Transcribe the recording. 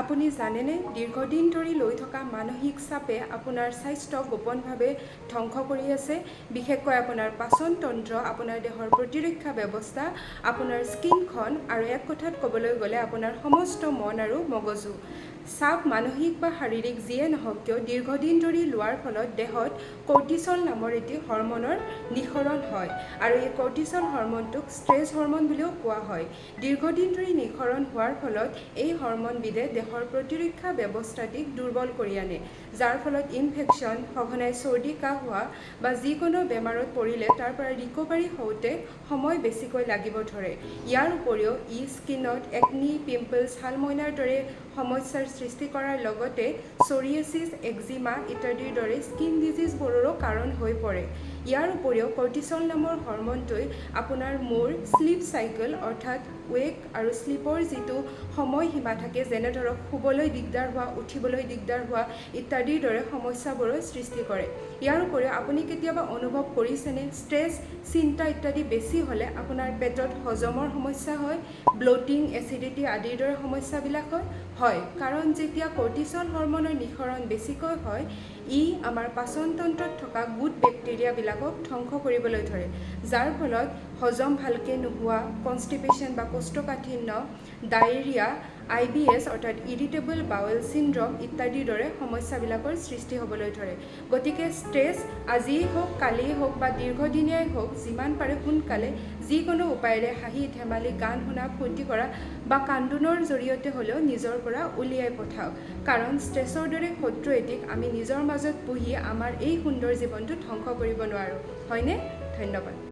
আপুনি জানেনে, দীৰ্ঘদিন ধৰি লৈ থকা মানসিক চাপে আপোনাৰ স্বাস্থ্য গোপনভাৱে ধ্বংস কৰি আছে। বিশেষকৈ আপোনাৰ পাচনতন্ত্ৰ আপোনাৰ দেহৰ প্ৰতিৰক্ষা ব্যৱস্থা, আপোনাৰ স্কিনখন, আৰু এক কথাত ক'বলৈ গ'লে আপোনাৰ সমস্ত মন আৰু মগজু। চাপ মানসিক বা শাৰীৰিক যিয়ে নহওক কিয় দীৰ্ঘদিন ধৰি লোৱাৰ ফলত দেহত কৰ্টিচল নামৰ এটি হৰমনৰ নিঃসৰণ হয় আৰু এই কৰ্টিচল হৰমনটোক ষ্ট্ৰেছ হৰমন বুলিও কোৱা হয়। দীৰ্ঘদিন ধৰি নিঃসৰণ হোৱাৰ ফলত এই হৰমনবিধে দেহৰ প্ৰতিৰক্ষা ব্যৱস্থাটিক দুৰ্বল কৰি আনে যাৰ ফলত ইনফেকশ্যন সঘনাই চৰ্দি কাহ হোৱা বা যিকোনো বেমাৰত পৰিলে তাৰ পৰা ৰিকভাৰী হওঁতে সময় বেছিকৈ লাগিব ধৰে। ইয়াৰ উপৰিও ই স্কিনত একনি পিম্পলছ শালমইনাৰ দৰে সমস্যাৰ সৃষ্টি কৰাৰ লগতে চৰিয়েচিছ একজিমা ইত্যাদিৰ দৰে স্কিন ডিজিজবোৰৰো কাৰণ হৈ পৰে। ইয়াৰ উপৰিও কৰ্টিচল নামৰ হৰমনটোৱে আপোনাৰ মূৰ শ্লিপ চাইকেল অৰ্থাৎ ৱেক আৰু শ্লিপৰ যিটো সময়সীমা থাকে যেনে ধৰক শুবলৈ দিগদাৰ হোৱা উঠিবলৈ দিগদাৰ হোৱা ইত্যাদিৰ দৰে সমস্যাবোৰৰ সৃষ্টি কৰে। ইয়াৰ উপৰিও আপুনি কেতিয়াবা অনুভৱ কৰিছেনে? ষ্ট্ৰেছ চিন্তা ইত্যাদি বেছি হ'লে আপোনাৰ পেটত হজমৰ সমস্যা হয় ব্লটিং এচিডিটি আদিৰ দৰে সমস্যাবিলাক হয়? হয় কাৰণ যেতিয়া কৰ্টিচল হৰমনৰ নিঃসৰণ বেছিকৈ হয় ই আমাৰ পাচন তন্ত্ৰত থকা গুড বেক্টেৰিয়াবিলাকক ধ্বংস কৰিবলৈ ধৰে। যাৰ ফলত হজম ভালকৈ নোহোৱা কনষ্টিপেশ্যন বা কৌষ্ঠকাঠিন্য ডায়েৰিয়া আই বি এছ অৰ্থাৎ ইৰিটেবল বাৱেল চিণ্ড্ৰম ইত্যাদিৰ দৰে সমস্যাবিলাকৰ সৃষ্টি হ'বলৈ ধৰে। গতিকে ষ্ট্ৰেছ আজিয়েই হওক কালিয়েই হওক বা দীৰ্ঘদিনীয়াই হওক যিমান পাৰে সোনকালে যিকোনো উপায়েৰে হাঁহি ধেমালি গান শুনা ফূৰ্তি কৰা বা কান্দোনৰ জৰিয়তে হ'লেও নিজৰ পৰা উলিয়াই পঠাওক। কাৰণ ষ্ট্ৰেছৰ দৰে শত্ৰু এটিক আমি নিজৰ মাজত পুহি আমাৰ এই সুন্দৰ জীৱনটো ধ্বংস কৰিব নোৱাৰোঁ। হয়নে? ধন্যবাদ।